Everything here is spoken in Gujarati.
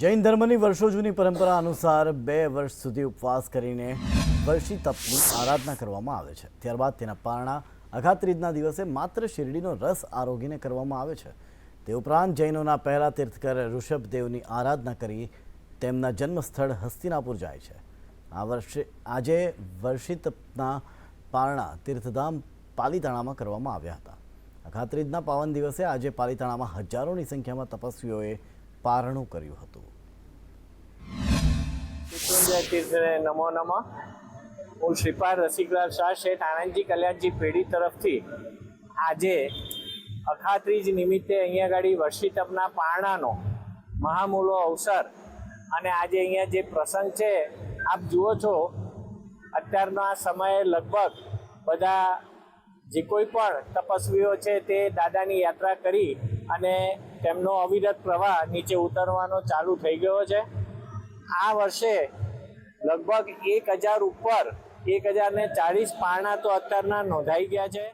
જૈન ધર્મની વર્ષો જૂની પરંપરા અનુસાર બે વર્ષ સુધી ઉપવાસ કરીને વર્ષી તપની આરાધના કરવામાં આવે છે. ત્યારબાદ તેના પારણા અઘાત્રીજના દિવસે માત્ર શિરડીનો રસ આરોગીને કરવામાં આવે છે. તે ઉપરાંત જૈનોના પહેલા તીર્થકર ઋષભદેવની આરાધના કરી તેમના જન્મસ્થળ હસ્તિનાપુર જાય છે. આ વર્ષે, આજે વર્ષી તપના પારણા તીર્થધામ પાલીતાણામાં કરવામાં આવ્યા હતા. અઘાત્રીજના પાવન દિવસે આજે પાલીતાણામાં હજારોની સંખ્યામાં તપસ્વીઓએ પારણું કર્યું હતું. નમો નમઃ. હું શ્રીપાદ રસિકલાલ શાહ શેઠ આનંદજી કલ્યાણજી પેઢી તરફથી આજે અખાત્રીજ નિમિત્તે અહીંયા આગળ વર્ષી તપના પારણાનો મહામૂલો અવસર અને આજે અહીંયા જે પ્રસંગ છે, આપ જુઓ છો, અત્યારના સમયે લગભગ બધા જે કોઈ પણ તપસ્વીઓ છે તે દાદાની યાત્રા કરી અને તેમનો અવિરત પ્રવાહ નીચે ઉતરવાનો ચાલુ થઈ ગયો છે. આ વર્ષે લગભગ એક હજાર ઉપર એક હજાર ને ચાલીસ પારણા તો અત્યારના નોંધાઈ ગયા છે.